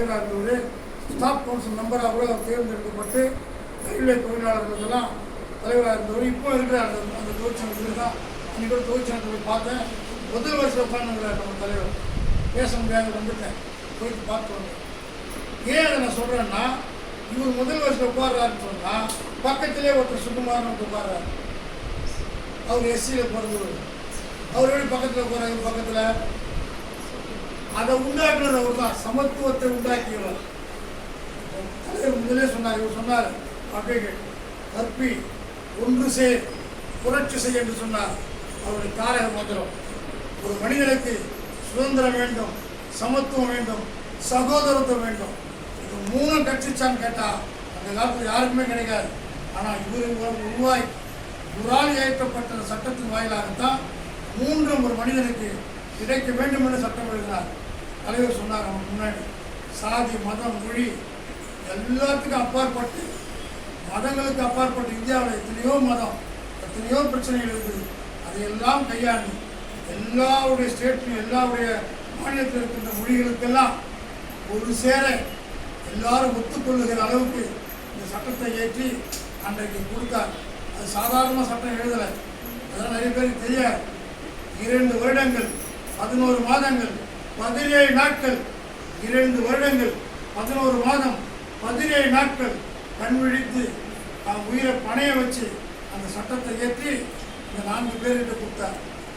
இருந்தவர் staff council மெம்பராக கூட அவர் தேர்ந்தெடுக்கப்பட்டு ரயில்வே தொழிலாளர்களுக்கெல்லாம் தலைவராக இருந்தவர் இப்போ இருக்கிற அந்த அந்த தொழிற்சங்கத்தில் தான் அன்றைக்கி கூட தொழிற்சங்கத்தை போய் பார்த்தேன். முதல் வருஷம் உட்காந்துங்கிறார் நம்ம தலைவர். பேச முடியாது வந்துட்டேன். போயிட்டு பார்த்து வந்தேன் ஏன் அதை நான் சொல்கிறேன்னா இவர் முதல் வருஷம் உட்கார்றாருன்னு சொன்னால் பக்கத்திலே ஒருத்தர் சுகுமாரன் உட்கார்றாரு. அவர் எஸ்சியில் பிறந்தவர். அவர் எப்படி பக்கத்தில் உட்காராரு பக்கத்தில் அதை உண்டாக்குனது அவர் தான் சமத்துவத்தை உண்டாக்கியவர். தலைவர் முதலே சொன்னார் இவர் சொன்னார் அப்படியே கற்பி ஒன்று சேர் புரட்சி செய் என்று சொன்னார். அவருடைய தாரக மந்திரம். ஒரு மனிதனுக்கு சுதந்திரம் வேண்டும் சமத்துவம் வேண்டும் சகோதரத்துவம் வேண்டும். இது மூணு கட்சிச்சான்னு கேட்டால் அந்த காலத்தில் யாருக்குமே கிடைக்காது. ஆனால் இவர் உருவாய் உராளி ஏற்றப்பட்ட சட்டத்தின் வாயிலாகத்தான் மூன்றும் ஒரு மனிதனுக்கு கிடைக்க வேண்டும் என்று சட்டம் எழுதினார். தலைவர் சொன்னார் அவன் முன்னாடி சாதி மதம் மொழி எல்லாத்துக்கும் அப்பாற்பட்டு மதங்களுக்கு அப்பாற்பட்டு இந்தியாவில் எத்தனையோ மதம் எத்தனையோ பிரச்சனைகள் இருக்குது. அதையெல்லாம் கையாண்டு எல்லாருடைய ஸ்டேட்லையும் எல்லாருடைய மாநிலத்தில் இருக்கின்ற மொழிகளுக்கெல்லாம் ஒரு சேர எல்லாரும் ஒத்துக்கொள்ளுகிற அளவுக்கு இந்த சட்டத்தை ஏற்றி அன்றைக்கு கொடுத்தார். அது சாதாரண சட்டம் எழுதலை. அதெல்லாம் நிறைய பேருக்கு தெரியாது. இரண்டு வருடங்கள் பதினோரு மாதங்கள் பதினேழு நாட்கள் இரண்டு வருடங்கள் பதினோரு மாதம் பதினேழு நாட்கள் கண் விழித்து தான் உயிரை பணைய வச்சு அந்த சட்டத்தை ஏற்றி இந்த நான்கு பேர்கிட்ட கொடுத்தார்.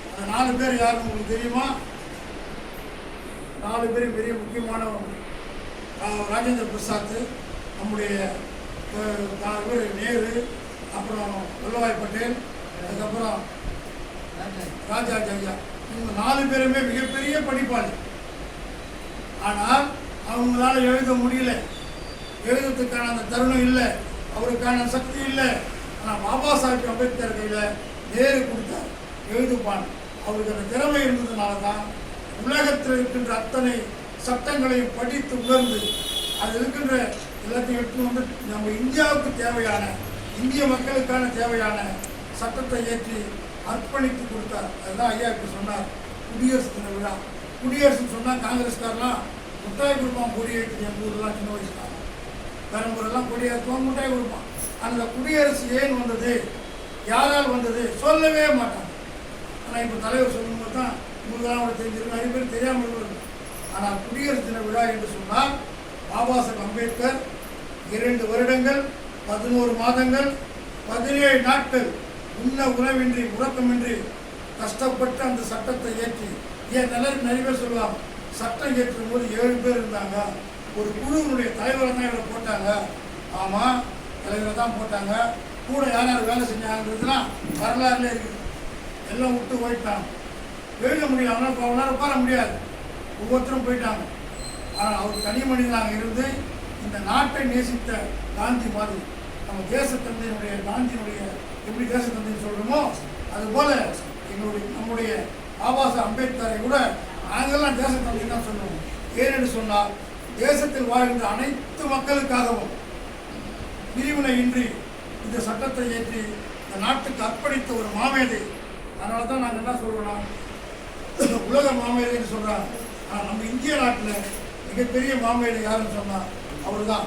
அந்த நாலு பேர் யாருன்னு உங்களுக்கு தெரியுமா? நாலு பேரும் பெரிய முக்கியமானவங்க ராஜேந்திர பிரசாத் நம்முடைய பேர் நேரு அப்புறம் வல்லபாய் பட்டேல் அதுக்கப்புறம் ராஜா. ஜெயா இவங்க நாலு பேருமே மிகப்பெரிய படிப்பாளி ஆனால் அவங்களால எழுத முடியல. எழுதுறதுக்கான அந்த தருணம் இல்லை. அவருக்கான சக்தி இல்லை. ஆனால் பாபா சாஹிப் அம்பேத்கர் கையில் நேரு கொடுத்தார் எழுதுப்பான். அவருக்கு அந்த திறமை இருந்ததுனால தான் உலகத்தில் இருக்கின்ற அத்தனை சட்டங்களையும் படித்து உணர்ந்து அது இருக்கின்ற எல்லாத்தையும் எடுத்து வந்து நம்ம இந்தியாவுக்கு தேவையான இந்திய மக்களுக்கான தேவையான சட்டத்தை ஏற்றி அர்ப்பணித்து கொடுத்தார். அதுதான் ஐயா இப்போ சொன்னார். குடியரசு தின விழா. குடியரசுன்னு சொன்னால் காங்கிரஸ்காரெலாம் முட்டாய் கொடுப்பான் கொடியேற்று. எங்கள் ஊர்லாம் சின்ன வயசுக்காரன் பெரம்பூரெல்லாம் கொடியேற்றுவான் முட்டாய் கொடுப்பான். அந்த குடியரசு ஏன் வந்தது? யாரால் வந்தது? சொல்லவே மாட்டாங்க. ஆனால் இப்போ தலைவர் சொல்லும்போது தான் உங்களுக்கெல்லாம் கூட தெரிஞ்சிருக்கு. நிறைய பேர் தெரியாமல் இருக்கு ஆனால் குடியரசு தின விழா என்று சொன்னால் பாபா சாஹேப் அம்பேத்கர் இரண்டு வருடங்கள் பதினோரு மாதங்கள் பதினேழு நாட்கள் உள்ள உறவின்றி உறக்கமின்றி கஷ்டப்பட்டு அந்த சட்டத்தை ஏற்றி ஏன் நல்லருக்கு நிறைய பேர் சொல்லுவாங்க சட்டம் ஏற்றும் போது ஏழு பேர் இருந்தாங்க ஒரு குழுவினுடைய தலைவரை தான் இவரை போட்டாங்க. ஆமாம் தலைவரை தான் போட்டாங்க. கூட யார் யார் வேலை செஞ்சாங்கன்றதுலாம் வரலாறுல இருக்குது. எல்லாம் விட்டு போயிட்டாங்க. எழுத முடியல அவனால் அவனால் உட்கார முடியாது. ஒவ்வொருத்தரும் போயிட்டாங்க. ஆனால் அவர் தனி மனிதனாக இருந்து இந்த நாட்டை நேசித்த காந்தி மாதிரி நம்ம தேசத்தந்தையினுடைய காந்தியினுடைய எப்படி தேசத்தந்தைன்னு சொல்கிறோமோ அதுபோல் எங்களுடைய நம்முடைய ஆபாச அம்பேத்கரை கூட நாங்கள்லாம் தேசத்தந்தை தான் சொல்லுவோம். ஏனென்று சொன்னால் தேசத்தில் வாழ்கின்ற அனைத்து மக்களுக்காகவும் பிரிவினை இன்றி இந்த சட்டத்தை ஏற்றி இந்த நாட்டுக்கு அர்ப்பணித்த ஒரு மாமேதை அதனால தான் நாங்கள் என்ன சொல்கிறோம்னா உலக மாமேதைன்னு சொல்கிறாங்க ஆனால் நம்ம இந்திய நாட்டில் மிகப்பெரிய மாமேதை யாருன்னு சொன்னால் அவர் தான்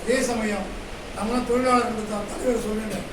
அதே சமயம் நம்மளாம் தொழிலாளர்களுக்கு தான். தலைவர் சொல்லிட்டேன்